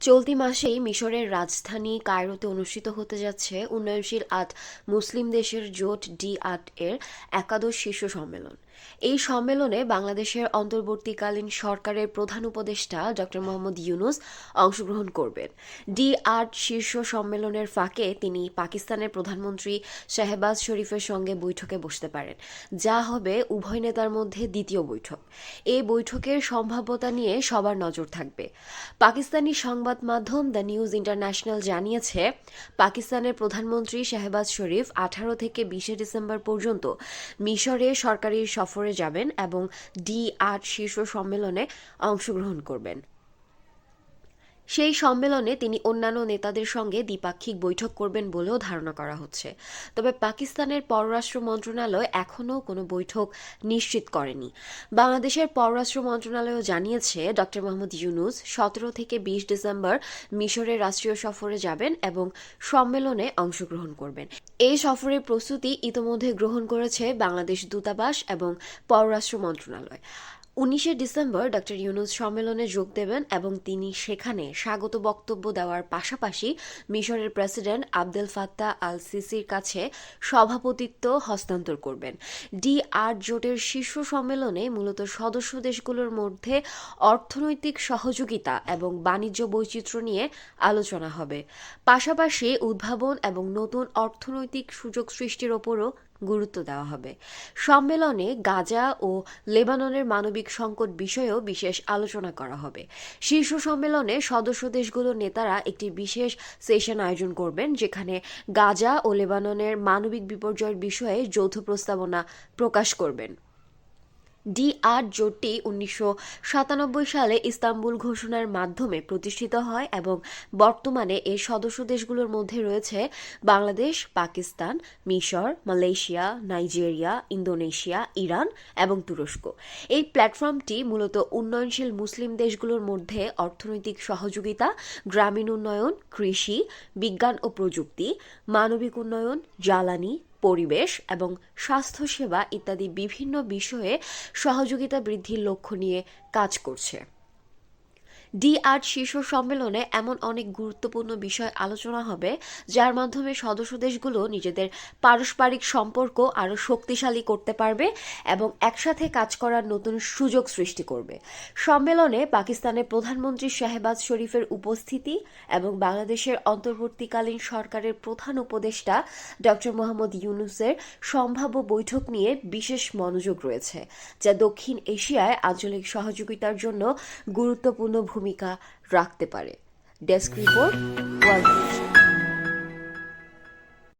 চলতি মাসেই মিশরের রাজধানী কায়রোতে অনুষ্ঠিত হতে যাচ্ছে উন্নয়নশীল আট মুসলিম দেশের জোট ডি আট এর একাদশ শীর্ষ সম্মেলন। এই সম্মেলনে বাংলাদেশের অন্তর্বর্তীকালীন সরকারের প্রধান উপদেষ্টা ডক্টর মোহাম্মদ ইউনুস অংশগ্রহণ করবেন। ডি আট শীর্ষ সম্মেলনের ফাঁকে তিনি পাকিস্তানের প্রধানমন্ত্রী শাহবাজ শরীফের সঙ্গে বৈঠকে বসতে পারেন। যা হবে উভয় নেতার মধ্যে দ্বিতীয় বৈঠক। এই বৈঠকের সম্ভাব্যতা নিয়ে সবার নজর থাকবে। পাকিস্তানি সংবাদ মাধ্যম দ্য নিউজ ইন্টারন্যাশনাল জানিয়েছে, পাকিস্তানের প্রধানমন্ত্রী শাহবাজ শরীফ আঠারো থেকে বিশে ডিসেম্বর পর্যন্ত মিশরে সরকারি সফরে যাবেন এবং ডি আট শীর্ষ সম্মেলনে অংশগ্রহণ করবেন। সেই সম্মেলনে তিনি অন্যান্য নেতাদের সঙ্গে দ্বিপাক্ষিক বৈঠক করবেন বলেও ধারণা করা হচ্ছে। তবে পাকিস্তানের পররাষ্ট্র মন্ত্রণালয় এখনও কোনো বৈঠক নিশ্চিত করেনি। বাংলাদেশের পররাষ্ট্র মন্ত্রণালয়ও জানিয়েছে, ডক্টর মোহাম্মদ ইউনুস সতেরো থেকে বিশ ডিসেম্বর মিশরের রাষ্ট্রীয় সফরে যাবেন এবং সম্মেলনে অংশগ্রহণ করবেন। এই সফরের প্রস্তুতি ইতোমধ্যে গ্রহণ করেছে বাংলাদেশ দূতাবাস এবং পররাষ্ট্র মন্ত্রণালয়। উনিশে ডিসেম্বর ডক্টর ইউনুস সম্মেলনে যোগ দেবেন এবং তিনি সেখানে স্বাগত বক্তব্য দেওয়ার পাশাপাশি মিশরের প্রেসিডেন্ট আবদেল ফাত্তা আল সিসির কাছে সভাপতিত্ব হস্তান্তর করবেন। ডি আট জোটের শীর্ষ সম্মেলনে মূলত সদস্য দেশগুলোর মধ্যে অর্থনৈতিক সহযোগিতা এবং বাণিজ্য বৈচিত্র্য নিয়ে আলোচনা হবে। পাশাপাশি উদ্ভাবন এবং নতুন অর্থনৈতিক সুযোগ সৃষ্টির ওপরও গুরুত্ব দেওয়া হবে। সম্মেলনে গাজা ও লেবাননের মানবিক সংকট বিষয়েও বিশেষ আলোচনা করা হবে। শীর্ষ সম্মেলনে সদস্য দেশগুলোর নেতারা একটি বিশেষ সেশন আয়োজন করবেন, যেখানে গাজা ও লেবাননের মানবিক বিপর্যয়ের বিষয়ে যৌথ প্রস্তাবনা প্রকাশ করবেন। ডি আট জোটটি উনিশশো সাতানব্বই সালে ইস্তাম্বুল ঘোষণার মাধ্যমে প্রতিষ্ঠিত হয় এবং বর্তমানে এর সদস্য দেশগুলোর মধ্যে রয়েছে বাংলাদেশ, পাকিস্তান, মিশর, মালয়েশিয়া, নাইজেরিয়া, ইন্দোনেশিয়া, ইরান এবং তুরস্ক। এই প্ল্যাটফর্মটি মূলত উন্নয়নশীল মুসলিম দেশগুলোর মধ্যে অর্থনৈতিক সহযোগিতা, গ্রামীণ উন্নয়ন, কৃষি, বিজ্ঞান ও প্রযুক্তি, মানবিক উন্নয়ন, জ্বালানি পরিবেশ এবং স্বাস্থ্যসেবা ইত্যাদি বিভিন্ন বিষয়ে সহযোগিতা বৃদ্ধির লক্ষ্য নিয়ে কাজ করছে। ডি আট শীর্ষ সম্মেলনে এমন অনেক গুরুত্বপূর্ণ বিষয় আলোচনা হবে, যার মাধ্যমে সদস্য দেশগুলো নিজেদের পারস্পরিক সম্পর্ক আরও শক্তিশালী করতে পারবে এবং একসাথে কাজ করার নতুন সুযোগ সৃষ্টি করবে। সম্মেলনে পাকিস্তানের প্রধানমন্ত্রী শাহবাজ শরীফের উপস্থিতি এবং বাংলাদেশের অন্তর্বর্তীকালীন সরকারের প্রধান উপদেষ্টা ডক্টর মোহাম্মদ ইউনুসের সম্ভাব্য বৈঠক নিয়ে বিশেষ মনোযোগ রয়েছে, যা দক্ষিণ এশিয়ায় আঞ্চলিক সহযোগিতার জন্য গুরুত্বপূর্ণ ভূমিকা রাখতে পারে। Desk report world